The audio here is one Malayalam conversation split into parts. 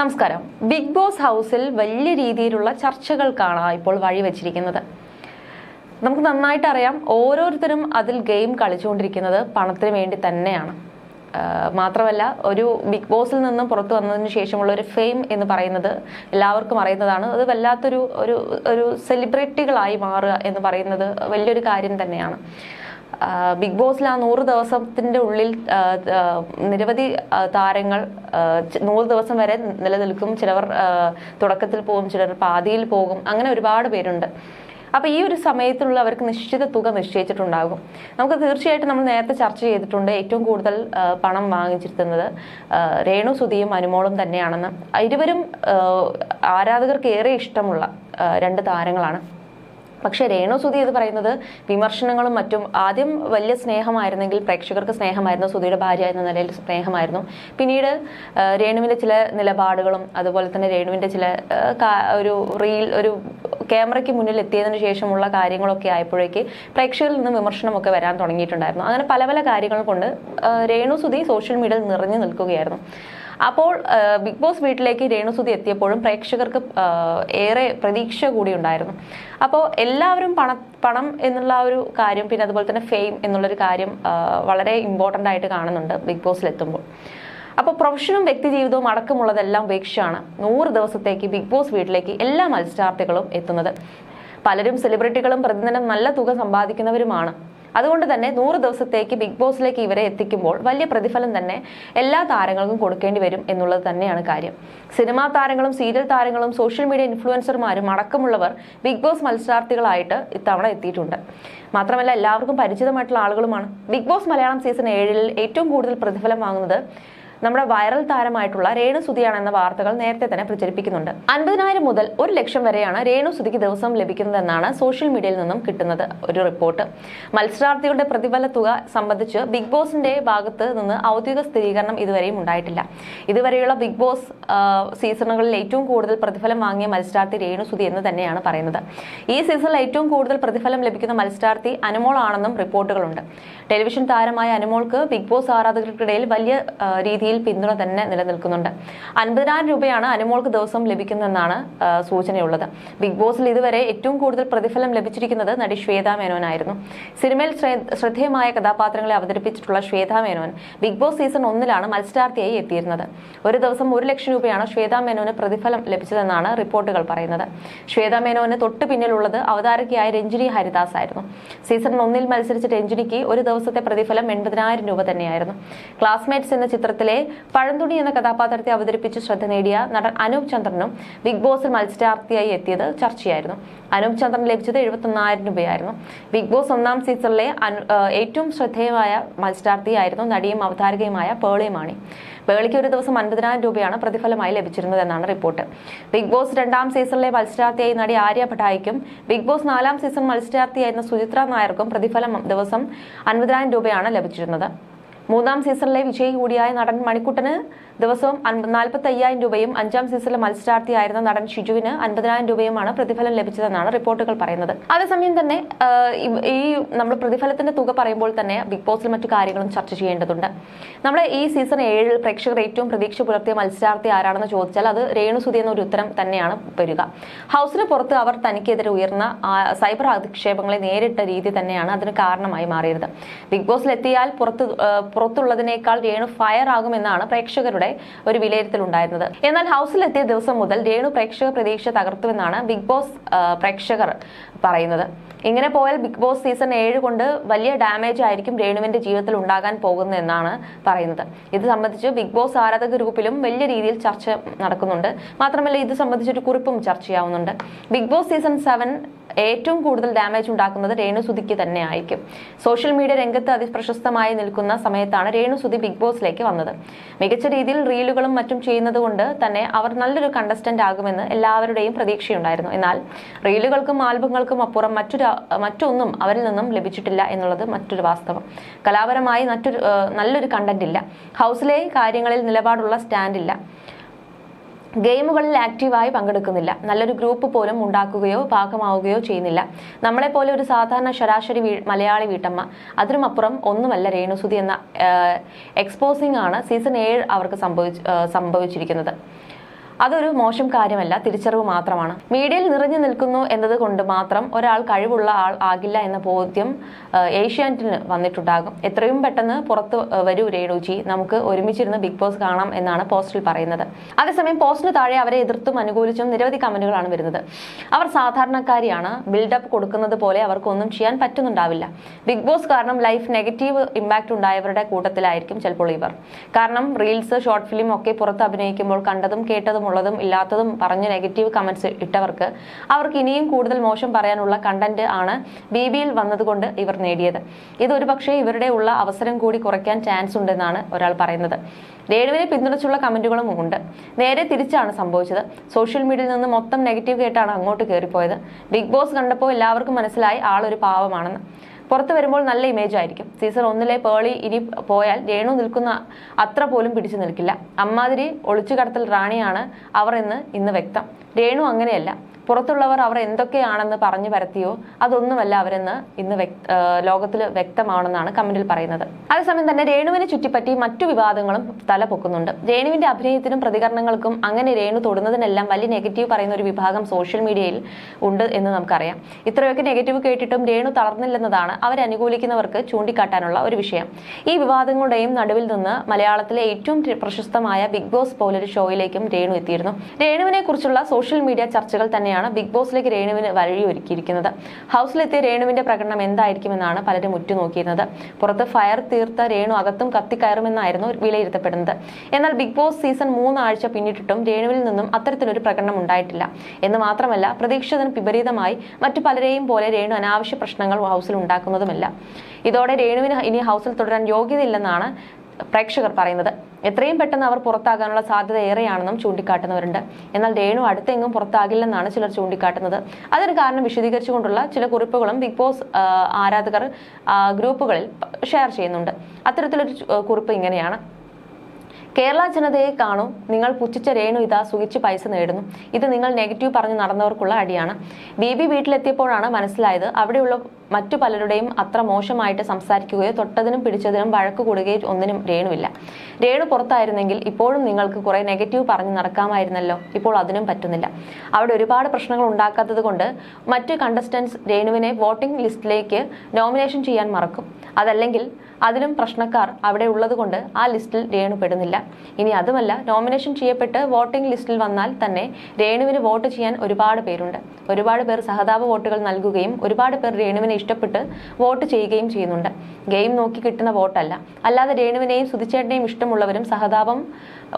നമസ്കാരം. ബിഗ് ബോസ് ഹൗസിൽ വലിയ രീതിയിലുള്ള ചർച്ചകൾക്കാണ് ഇപ്പോൾ വഴിവെച്ചിരിക്കുന്നത് നമുക്ക് നന്നായിട്ട് അറിയാം ഓരോരുത്തരും അതിൽ ഗെയിം കളിച്ചുകൊണ്ടിരിക്കുന്നത് പണത്തിന് വേണ്ടി തന്നെയാണ്. മാത്രമല്ല ഒരു ബിഗ് ബോസിൽ നിന്നും പുറത്തു വന്നതിന് ശേഷമുള്ള ഒരു ഫെയിം എന്ന് പറയുന്നത് എല്ലാവർക്കും അറിയുന്നതാണ്. അത് വല്ലാത്തൊരു ഒരു ഒരു സെലിബ്രിറ്റികളായി മാറുക എന്ന് പറയുന്നത് വലിയൊരു കാര്യം തന്നെയാണ്. ബിഗ് ബോസിൽ ആ നൂറ് ദിവസത്തിന്റെ ഉള്ളിൽ നിരവധി താരങ്ങൾ നൂറ് ദിവസം വരെ നിലനിൽക്കും. ചിലവർ തുടക്കത്തിൽ പോകും ചിലർ പാതിയിൽ പോകും. അങ്ങനെ ഒരുപാട് പേരുണ്ട്. അപ്പോൾ ഈ ഒരു സമയത്തുള്ള അവർക്ക് നിശ്ചിത തുക നിശ്ചയിച്ചിട്ടുണ്ടാകും. നമുക്ക് തീർച്ചയായിട്ടും നമ്മൾ നേരത്തെ ചർച്ച ചെയ്തിട്ടുണ്ട് ഏറ്റവും കൂടുതൽ പണം വാങ്ങിച്ചിരുത്തുന്നത് രേണു സുധിയും അനുമോളും തന്നെയാണെന്ന്. ഇരുവരും ആരാധകർക്ക് ഏറെ ഇഷ്ടമുള്ള രണ്ട് താരങ്ങളാണ്. പക്ഷേ രേണു സുധി ഇത് പറയുന്നത് വിമർശനങ്ങളും മറ്റും ആദ്യം വലിയ സ്നേഹമായിരുന്നെങ്കിൽ പ്രേക്ഷകർക്ക് സ്നേഹമായിരുന്നു സുധിയുടെ ഭാര്യ എന്ന നിലയിൽ സ്നേഹമായിരുന്നു. പിന്നീട് രേണുവിന്റെ ചില നിലപാടുകളും അതുപോലെ തന്നെ രേണുവിന്റെ ചില ഒരു റീൽ ഒരു ക്യാമറയ്ക്ക് മുന്നിൽ എത്തിയതിനു ശേഷമുള്ള കാര്യങ്ങളൊക്കെ ആയപ്പോഴേക്ക് പ്രേക്ഷകരിൽ നിന്ന് വിമർശനമൊക്കെ വരാൻ തുടങ്ങിയിട്ടുണ്ടായിരുന്നു. അങ്ങനെ പല പല കാര്യങ്ങൾ കൊണ്ട് രേണു സുധി സോഷ്യൽ മീഡിയയിൽ നിറഞ്ഞു നിൽക്കുകയായിരുന്നു. അപ്പോൾ ബിഗ് ബോസ് വീട്ടിലേക്ക് രേണുസുതി എത്തിയപ്പോഴും പ്രേക്ഷകർക്ക് ഏറെ പ്രതീക്ഷ കൂടി ഉണ്ടായിരുന്നു. അപ്പോൾ എല്ലാവരും പണ പണം എന്നുള്ള ഒരു കാര്യം പിന്നെ അതുപോലെ തന്നെ ഫെയിം എന്നുള്ളൊരു കാര്യം വളരെ ഇമ്പോർട്ടന്റ് ആയിട്ട് കാണുന്നുണ്ട് ബിഗ് ബോസിൽ എത്തുമ്പോൾ അപ്പോൾ പ്രൊഫഷനും വ്യക്തി ജീവിതവും അടക്കമുള്ളതെല്ലാം ഉപേക്ഷിച്ചാണ് നൂറ് ദിവസത്തേക്ക് ബിഗ് ബോസ് വീട്ടിലേക്ക് എല്ലാ മത്സരാർത്ഥികളും എത്തുന്നത്. പലരും സെലിബ്രിറ്റികളും പ്രതിദിനം നല്ല തുക സമ്പാദിക്കുന്നവരുമാണ്. അതുകൊണ്ട് തന്നെ നൂറ് ദിവസത്തേക്ക് ബിഗ് ബോസിലേക്ക് ഇവരെ എത്തിക്കുമ്പോൾ വലിയ പ്രതിഫലം തന്നെ എല്ലാ താരങ്ങൾക്കും കൊടുക്കേണ്ടി വരും എന്നുള്ളത് തന്നെയാണ് കാര്യം. സിനിമാ താരങ്ങളും സീരിയൽ താരങ്ങളും സോഷ്യൽ മീഡിയ ഇൻഫ്ലുവൻസർമാരും അടക്കമുള്ളവർ ബിഗ് ബോസ് മത്സരാർത്ഥികളായിട്ട് ഇത്തവണ എത്തിയിട്ടുണ്ട്. മാത്രമല്ല എല്ലാവർക്കും പരിചിതമായിട്ടുള്ള ആളുകളുമാണ്. ബിഗ് ബോസ് മലയാളം സീസൺ ഏഴിൽ ഏറ്റവും കൂടുതൽ പ്രതിഫലം വാങ്ങുന്നത് നമ്മുടെ വൈറൽ താരമായിട്ടുള്ള രേണു സുധിയാണ് എന്ന വാർത്തകൾ നേരത്തെ തന്നെ പ്രചരിപ്പിക്കുന്നുണ്ട്. അൻപതിനായിരം മുതൽ ഒരു ലക്ഷം വരെയാണ് രേണു സുധിക്ക് ദിവസം ലഭിക്കുന്നതെന്നാണ് സോഷ്യൽ മീഡിയയിൽ നിന്നും കിട്ടുന്നത് ഒരു റിപ്പോർട്ട് മത്സരാർത്ഥികളുടെ പ്രതിഫല തുക സംബന്ധിച്ച് ബിഗ് ബോസിന്റെ ഭാഗത്ത് നിന്ന് ഔദ്യോഗിക സ്ഥിരീകരണം ഇതുവരെയും ഉണ്ടായിട്ടില്ല. ഇതുവരെയുള്ള ബിഗ് ബോസ് സീസണുകളിൽ ഏറ്റവും കൂടുതൽ പ്രതിഫലം വാങ്ങിയ മത്സരാർത്ഥി രേണു സുധി എന്ന് തന്നെയാണ് പറയുന്നത്. ഈ സീസണിൽ ഏറ്റവും കൂടുതൽ പ്രതിഫലം ലഭിക്കുന്ന മത്സരാർത്ഥി അനുമോൾ ആണെന്നും റിപ്പോർട്ടുകളുണ്ട് ടെലിവിഷൻ താരമായ അനുമോൾക്ക് ബിഗ് ബോസ് ആരാധകർക്കിടയിൽ വലിയ ആ, രീതിയിൽ പിന്തുണ തന്നെ നിലനിൽക്കുന്നുണ്ട്. അൻപതിനായിരം രൂപയാണ് അനുമോൾക്ക് ദിവസം ലഭിക്കുന്നതെന്നാണ് സൂചനയുള്ളത്. ബിഗ് ബോസിൽ ഇതുവരെ ഏറ്റവും കൂടുതൽ പ്രതിഫലം ലഭിച്ചിരിക്കുന്നത് നടി ശ്വേത മേനോനായിരുന്നു. സിനിമയിൽ ശ്രദ്ധേയമായ കഥാപാത്രങ്ങളെ അവതരിപ്പിച്ചിട്ടുള്ള Shweta Menon Big Boss season ഒന്നിലാണ് മത്സരാർത്ഥിയായി എത്തിയിരുന്നത്. ഒരു ദിവസം ഒരു ലക്ഷം രൂപയാണ് ശ്വേത മേനോന് പ്രതിഫലം ലഭിച്ചതെന്നാണ് റിപ്പോർട്ടുകൾ പറയുന്നത്. ശ്വേത മേനോന് തൊട്ട് പിന്നിലുള്ളത് അവതാരകയായ രഞ്ജിനി ഹരിദാസ് ആയിരുന്നു സീസൺ ഒന്നിൽ മത്സരിച്ച രഞ്ജിനിക്ക് ഒരു ദിവസത്തെ പ്രതിഫലം എൺപതിനായിരം രൂപ തന്നെയായിരുന്നു. ക്ലാസ്മേറ്റ്സ് എന്ന ചിത്രത്തിലെ പഴന്തുണി എന്ന കഥാപാത്രത്തെ അവതരിപ്പിച്ച് ശ്രദ്ധ നേടിയ നടൻ അനൂപ് ചന്ദ്രനും ബിഗ് ബോസിൽ മത്സരാർത്ഥിയായി എത്തിയത് ചർച്ചയായിരുന്നു. അനൂപ് ചന്ദ്രൻ ലഭിച്ചത് എഴുപത്തൊന്നായിരം രൂപയായിരുന്നു. ബിഗ് ബോസ് ഒന്നാം സീസണിലെ ഏറ്റവും ശ്രദ്ധേയമായ മത്സരാർത്ഥിയായിരുന്നു നടിയും അവതാരകയുമായ പേളി മാണി. പേളിക്ക് ഒരു ദിവസം അൻപതിനായിരം രൂപയാണ് പ്രതിഫലമായി ലഭിച്ചിരുന്നത് എന്നാണ് റിപ്പോർട്ട്. ബിഗ് ബോസ് രണ്ടാം സീസണിലെ മത്സരാർത്ഥിയായി നടി ആര്യ ഭട്ടായിക്കും ബിഗ് ബോസ് നാലാം സീസൺ മത്സരാർത്ഥിയായിരുന്ന സുചിത്ര നായർക്കും പ്രതിഫലം ദിവസം അൻപതിനായിരം രൂപയാണ് ലഭിച്ചിരുന്നത്. മൂന്നാം സീസണിലെ വിജയി കൂടിയായ നടൻ മണിക്കുട്ടന് ദിവസവും നാൽപ്പത്തി അയ്യായിരം രൂപയും അഞ്ചാം സീസണിലെ മത്സരാർത്ഥിയായിരുന്ന നടൻ ഷിജുവിന് അൻപതിനായിരം രൂപയുമാണ് പ്രതിഫലം ലഭിച്ചതെന്നാണ് റിപ്പോർട്ടുകൾ പറയുന്നത്. അതേസമയം തന്നെ ഈ- നമ്മൾ പ്രതിഫലത്തിന്റെ തുക പറയുമ്പോൾ തന്നെ ബിഗ് ബോസിൽ മറ്റു കാര്യങ്ങളും ചർച്ച ചെയ്യേണ്ടതുണ്ട്. നമ്മുടെ ഈ സീസൺ ഏഴിൽ പ്രേക്ഷകർ ഏറ്റവും പ്രതീക്ഷ പുലർത്തിയ മത്സരാർത്ഥി ആരാണെന്ന് ചോദിച്ചാൽ അത് രേണുസുതി എന്നൊരു ഉത്തരം തന്നെയാണ് വരിക. ഹൗസിന് പുറത്ത് അവർ തനിക്കെതിരെ ഉയർന്ന സൈബർ അധിക്ഷേപങ്ങളെ നേരിട്ട രീതി തന്നെയാണ് അതിന് കാരണമായി മാറിയത്. ബിഗ് ബോസിൽ എത്തിയാൽ പുറത്ത് പുറത്തുള്ളതിനേക്കാൾ രേണു ഫയർ ആകുമെന്നാണ് പ്രേക്ഷകരുടെ ഒരു വിലയിരുത്തലുണ്ടായിരുന്നത്. എന്നാൽ ഹൗസിലെത്തിയ ദിവസം മുതൽ രേണു പ്രേക്ഷക പ്രതീക്ഷ തകർത്തുവെന്നാണ് ബിഗ് ബോസ് പ്രേക്ഷകർ പറയുന്നത്. ഇങ്ങനെ പോയാൽ ബിഗ് ബോസ് സീസൺ ഏഴ് കൊണ്ട് വലിയ ഡാമേജ് ആയിരിക്കും രേണുവിന്റെ ജീവിതത്തിൽ ഉണ്ടാകാൻ പോകുന്നതെന്നാണ് പറയുന്നത്. ഇത് സംബന്ധിച്ച് ബിഗ് ബോസ് ആരാധക ഗ്രൂപ്പിലും വലിയ രീതിയിൽ ചർച്ച നടക്കുന്നുണ്ട്. മാത്രമല്ല ഇത് സംബന്ധിച്ചൊരു കുറിപ്പും ചർച്ചയാവുന്നുണ്ട് ബിഗ് ബോസ് സീസൺ സെവൻ ഏറ്റവും കൂടുതൽ ഡാമേജ് ഉണ്ടാക്കുന്നത് രേണുസുതിക്ക് തന്നെ ആയിരിക്കും. സോഷ്യൽ മീഡിയ രംഗത്ത് അതിപ്രശസ്തമായി നിൽക്കുന്ന സമയത്താണ് രേണുസുതി ബിഗ് ബോസിലേക്ക് വന്നത്. മികച്ച രീതിയിൽ റീലുകളും മറ്റും ചെയ്യുന്നത് കൊണ്ട് തന്നെ അവർ നല്ലൊരു കണ്ടസ്റ്റന്റ് ആകുമെന്ന് എല്ലാവരുടെയും പ്രതീക്ഷയുണ്ടായിരുന്നു. എന്നാൽ റീലുകൾക്കും ആൽബങ്ങൾക്കും അപ്പുറം മറ്റൊരു മറ്റൊന്നും അവരിൽ നിന്നും ലഭിച്ചിട്ടില്ല എന്നുള്ളത് മറ്റൊരു വാസ്തവം. കലാപരമായി മറ്റൊരു നല്ലൊരു കണ്ടന്റ് ഇല്ല. ഹൗസിലെ കാര്യങ്ങളിൽ നിലപാടുള്ള സ്റ്റാൻഡ് ഇല്ല. ഗെയിമുകളിൽ ആക്റ്റീവായി പങ്കെടുക്കുന്നില്ല. നല്ലൊരു ഗ്രൂപ്പ് പോലും ഉണ്ടാക്കുകയോ ഭാഗമാവുകയോ ചെയ്യുന്നില്ല. നമ്മളെപ്പോലെ ഒരു സാധാരണ ശരാശരി മലയാളി വീട്ടമ്മ. അതിനുമപ്പുറം ഒന്നുമല്ല രേണുസുതി എന്ന എക്സ്പോസിംഗ് ആണ് സീസൺ ഏഴ് അവർക്ക് സംഭവിച്ചു സംഭവിച്ചിരിക്കുന്നത്. അതൊരു മോശം കാര്യമല്ല തിരിച്ചറിവ് മാത്രമാണ്. മീഡിയയിൽ നിറഞ്ഞു നിൽക്കുന്നു എന്നത് കൊണ്ട് മാത്രം ഒരാൾ കഴിവുള്ള ആൾ ആകില്ല എന്ന ബോധ്യം ഏഷ്യാനെറ്റിന് വന്നിട്ടുണ്ടാകും. എത്രയും പെട്ടെന്ന് പുറത്ത് വരൂ രേണുജി നമുക്ക് ഒരുമിച്ചിരുന്ന് ബിഗ് ബോസ് കാണാം എന്നാണ് പോസ്റ്റിൽ പറയുന്നത്. അതേസമയം പോസ്റ്റിന് താഴെ അവരെ എതിർത്തും അനുകൂലിച്ചും നിരവധി കമന്റുകളാണ് വരുന്നത്. അവർ സാധാരണക്കാരിയാണ്. ബിൽഡപ്പ് കൊടുക്കുന്നത് പോലെ അവർക്കൊന്നും ചെയ്യാൻ പറ്റുന്നുണ്ടാവില്ല. ബിഗ് ബോസ് കാരണം ലൈഫ് നെഗറ്റീവ് ഇമ്പാക്ട് ഉണ്ടായവരുടെ കൂട്ടത്തിലായിരിക്കും ചിലപ്പോൾ ഇവർ. കാരണം റീൽസ് ഷോർട്ട് ഫിലിം ഒക്കെ പുറത്ത് അഭിനയിക്കുമ്പോൾ കണ്ടതും കേട്ടതും ഉള്ളതും ഇല്ലാത്തതും പറഞ്ഞ് നെഗറ്റീവ് കമന്റ്സ് ഇട്ടവർക്ക് അവർക്ക് ഇനിയും കൂടുതൽ മോശം പറയാനുള്ള കണ്ടന്റ് ആണ് ബി ബിയിൽ വന്നതുകൊണ്ട് ഇവർ നേടിയത്. ഇതൊരു പക്ഷേ ഇവരുടെ ഉള്ള അവസരം കൂടി കുറയ്ക്കാൻ ചാൻസ് ഉണ്ടെന്നാണ് ഒരാൾ പറയുന്നത്. രേണുവിനെ പിന്തുണച്ചുള്ള കമന്റുകളും ഉണ്ട്. നേരെ തിരിച്ചാണ് സംഭവിച്ചത്. സോഷ്യൽ മീഡിയയിൽ നിന്ന് മൊത്തം നെഗറ്റീവ് കേട്ടാണ് അങ്ങോട്ട് കയറിപ്പോയത് ബിഗ് ബോസ് കണ്ടപ്പോൾ എല്ലാവർക്കും മനസ്സിലായി ആളൊരു പാവമാണെന്ന്. പുറത്ത് വരുമ്പോൾ നല്ല ഇമേജ് ആയിരിക്കും. സീസൺ ഒന്നിലെ പേളി ഇനി പോയാൽ രേണു നിൽക്കുന്ന അത്ര പോലും പിടിച്ചു നിൽക്കില്ല. അമ്മാതിരി ഒളിച്ചു കടത്തൽ റാണിയാണ് അവർ എന്ന് ഇന്ന് വ്യക്തം. രേണു അങ്ങനെയല്ല. പുറത്തുള്ളവർ അവർ എന്തൊക്കെയാണെന്ന് പറഞ്ഞു പരത്തിയോ അതൊന്നുമല്ല അവരെന്ന് ഇന്ന് ലോകത്തിൽ വ്യക്തമാണെന്നാണ് കമന്റിൽ പറയുന്നത്. അതേസമയം തന്നെ രേണുവിനെ ചുറ്റിപ്പറ്റി മറ്റു വിവാദങ്ങളും തലപൊക്കുന്നുണ്ട് രേണുവിന്റെ അഭിനയത്തിനും പ്രതികരണങ്ങൾക്കും അങ്ങനെ രേണു തൊടുന്നതിനെല്ലാം വലിയ നെഗറ്റീവ് പറയുന്ന ഒരു വിഭാഗം സോഷ്യൽ മീഡിയയിൽ ഉണ്ട് എന്ന് നമുക്കറിയാം. ഇത്രയൊക്കെ നെഗറ്റീവ് കേട്ടിട്ടും രേണു തളർന്നില്ലെന്നതാണ് അവരെ അനുകൂലിക്കുന്നവർക്ക് ചൂണ്ടിക്കാട്ടാനുള്ള ഒരു വിഷയം. ഈ വിവാദങ്ങളുടെയും നടുവിൽ നിന്ന് മലയാളത്തിലെ ഏറ്റവും പ്രശസ്തമായ ബിഗ് ബോസ് പോലൊരു ഷോയിലേക്കും രേണു എത്തിയിരുന്നു. രേണുവിനെ കുറിച്ചുള്ള സോഷ്യൽ മീഡിയ ചർച്ചകൾ തന്നെയാണ് ബിഗ് ബോസിലേക്ക് രേണുവിന് വഴിയൊരുക്കിയിരിക്കുന്നത്. ഹൗസിലെത്തിയ രേണുവിന്റെ പ്രകടനം എന്തായിരിക്കുമെന്നാണ് പലരും ഉറ്റുനോക്കിയിരുന്നത്. പുറത്ത് ഫയർ തീർത്ത രേണു അകത്തും കത്തിക്കയറുമെന്നായിരുന്നു വിലയിരുത്തപ്പെടുന്നത്. എന്നാൽ ബിഗ് ബോസ് സീസൺ മൂന്നാഴ്ച പിന്നിട്ടിട്ടും രേണുവിൽ നിന്നും അത്തരത്തിലൊരു പ്രകടനം ഉണ്ടായിട്ടില്ല. എന്ന് മാത്രമല്ല പ്രതീക്ഷിച്ചതിന് വിപരീതമായി മറ്റു പലരെയും പോലെ രേണു അനാവശ്യ പ്രശ്നങ്ങൾ ഹൗസിൽ ഉണ്ടാക്കുന്നതുമില്ല. ഇതോടെ രേണുവിന് ഇനി ഹൗസിൽ തുടരാൻ യോഗ്യതയില്ലെന്നാണ് പ്രേക്ഷകർ പറയുന്നത് എത്രയും പെട്ടെന്ന് അവർ പുറത്താകാനുള്ള സാധ്യത ഏറെയാണെന്നും ചൂണ്ടിക്കാട്ടുന്നവരുണ്ട്. എന്നാൽ രേണു അടുത്തെങ്ങും പുറത്താകില്ലെന്നാണ് ചിലർ ചൂണ്ടിക്കാട്ടുന്നത്. അതിന് കാരണം വിശദീകരിച്ചുകൊണ്ടുള്ള ചില കുറിപ്പുകളും ബിഗ് ബോസ് ആരാധകർ ഗ്രൂപ്പുകളിൽ ഷെയർ ചെയ്യുന്നുണ്ട്. അത്തരത്തിലൊരു കുറിപ്പ് ഇങ്ങനെയാണ്. കേരള ജനതയെ കാണും. നിങ്ങൾ പുച്ഛിച്ച രേണു ഇതാ സുഖിച്ച് പൈസ നേടുന്നു. ഇത് നിങ്ങൾ നെഗറ്റീവ് പറഞ്ഞു നടന്നവർക്കുള്ള അടിയാണ്. ബി ബി വീട്ടിലെത്തിയപ്പോഴാണ് മനസ്സിലായത് അവിടെയുള്ള മറ്റു പലരുടെയും അത്ര മോശമായിട്ട് സംസാരിക്കുകയോ തൊട്ടതിനും പിടിച്ചതിനും വഴക്ക് കൂടുകയോ ഒന്നിനും രേണുവില്ല. രേണു പുറത്തായിരുന്നെങ്കിൽ ഇപ്പോഴും നിങ്ങൾക്ക് കുറെ നെഗറ്റീവ് പറഞ്ഞു നടക്കാമായിരുന്നല്ലോ. ഇപ്പോൾ അതിനും പറ്റുന്നില്ല. അവിടെ ഒരുപാട് പ്രശ്നങ്ങൾ ഉണ്ടാക്കാത്തത് കൊണ്ട് മറ്റ് കണ്ടസ്റ്റൻസ് രേണുവിനെ വോട്ടിംഗ് ലിസ്റ്റിലേക്ക് നോമിനേഷൻ ചെയ്യാൻ മറക്കും. അതല്ലെങ്കിൽ അതിലും പ്രശ്നക്കാർ അവിടെ ഉള്ളതുകൊണ്ട് ആ ലിസ്റ്റിൽ രേണു പെടുന്നില്ല ഇനി അതുമല്ല നോമിനേഷൻ ചെയ്യപ്പെട്ട് വോട്ടിംഗ് ലിസ്റ്റിൽ വന്നാൽ തന്നെ രേണുവിന് വോട്ട് ചെയ്യാൻ ഒരുപാട് പേരുണ്ട്. ഒരുപാട് പേർ സഹതാപ വോട്ടുകൾ നൽകുകയും ഒരുപാട് പേർ രേണുവിനെ ഇഷ്ടപ്പെട്ട് വോട്ട് ചെയ്യുകയും ചെയ്യുന്നുണ്ട്. ഗെയിം നോക്കി കിട്ടുന്ന വോട്ടല്ല. അല്ലാതെ രേണുവിനെയും സുധിച്ചേട്ടനെയും ഇഷ്ടമുള്ളവരും സഹതാപം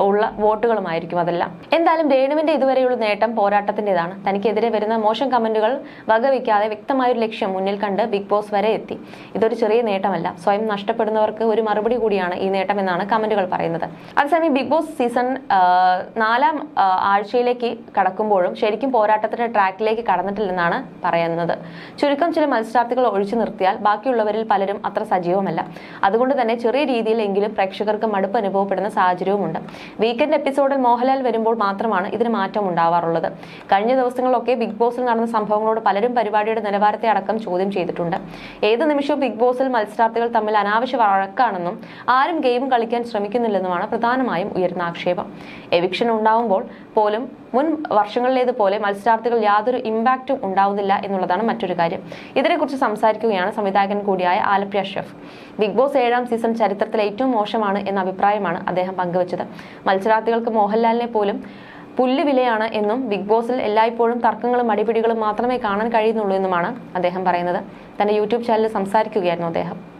ഉള്ള വോട്ടുകളുമായിരിക്കും അതെല്ലാം. എന്തായാലും രേണുവിന്റെ ഇതുവരെയുള്ള നേട്ടം പോരാട്ടത്തിന്റെതാണ് തനിക്കെതിരെ വരുന്ന മോശം കമന്റുകൾ വകവയ്ക്കാതെ വ്യക്തമായൊരു ലക്ഷ്യം മുന്നിൽ കണ്ട് ബിഗ് ബോസ് വരെ എത്തി. ഇതൊരു ചെറിയ നേട്ടമല്ല. സ്വയം നഷ്ടപ്പെടുന്നവർക്ക് ഒരു മറുപടി കൂടിയാണ് ഈ നേട്ടം എന്നാണ് കമന്റുകൾ പറയുന്നത്. അതേസമയം ബിഗ് ബോസ് സീസൺ നാലാം ആഴ്ചയിലേക്ക് കടക്കുമ്പോഴും ശരിക്കും പോരാട്ടത്തിന്റെ ട്രാക്കിലേക്ക് കടന്നിട്ടില്ലെന്നാണ് പറയുന്നത്. ചുരുക്കം ചില മത്സരാർത്ഥികൾ ഒഴിച്ചു നിർത്തിയാൽ ബാക്കിയുള്ളവരിൽ പലരും അത്ര സജീവമല്ല. അതുകൊണ്ട് തന്നെ ചെറിയ രീതിയിലെങ്കിലും പ്രേക്ഷകർക്ക് മടുപ്പ് അനുഭവപ്പെടുന്ന സാഹചര്യവുമുണ്ട്. വീക്കെൻഡ് എപ്പിസോഡിൽ മോഹൻലാൽ വരുമ്പോൾ മാത്രമാണ് ഇതിന് മാറ്റം ഉണ്ടാവാറുള്ളത്. കഴിഞ്ഞ ദിവസങ്ങളൊക്കെ ബിഗ് ബോസിൽ നടന്ന സംഭവങ്ങളോട് പലരും പരിപാടിയുടെ നിലവാരത്തെ അടക്കം ചോദ്യം ചെയ്തിട്ടുണ്ട്. ഏത് നിമിഷവും ബിഗ് ബോസിൽ മത്സരാർത്ഥികൾ തമ്മിൽ അനാവശ്യ വഴക്കാണെന്നും ആരും ഗെയിം കളിക്കാൻ ശ്രമിക്കുന്നില്ലെന്നുമാണ് പ്രധാനമായും ഉയർന്ന ആക്ഷേപം. എവിക്ഷൻ ഉണ്ടാവുമ്പോൾ പോലും മുൻ വർഷങ്ങളിലേതുപോലെ മത്സരാർത്ഥികൾ യാതൊരു ഇമ്പാക്റ്റും ഉണ്ടാവുന്നില്ല എന്നുള്ളതാണ് മറ്റൊരു കാര്യം. ഇതിനെക്കുറിച്ച് സംസാരിക്കുകയാണ് സംവിധായകൻ കൂടിയായ ആലപ്രിയ ഷെഫ്. ബിഗ് ബോസ് ഏഴാം സീസൺ ചരിത്രത്തിലെ ഏറ്റവും മോശമാണ് എന്ന അഭിപ്രായമാണ് അദ്ദേഹം പങ്കുവച്ചത്. മത്സരാർത്ഥികൾക്ക് മോഹൻലാലിനെ പോലും പുല്ല് വിലയാണ് എന്നും ബിഗ് ബോസിൽ എല്ലായ്പ്പോഴും തർക്കങ്ങളും അടിപിടികളും മാത്രമേ കാണാൻ കഴിയുന്നുള്ളൂ എന്നുമാണ് അദ്ദേഹം പറയുന്നത്. തന്റെ യൂട്യൂബ് ചാനലിൽ സംസാരിക്കുകയായിരുന്നു അദ്ദേഹം.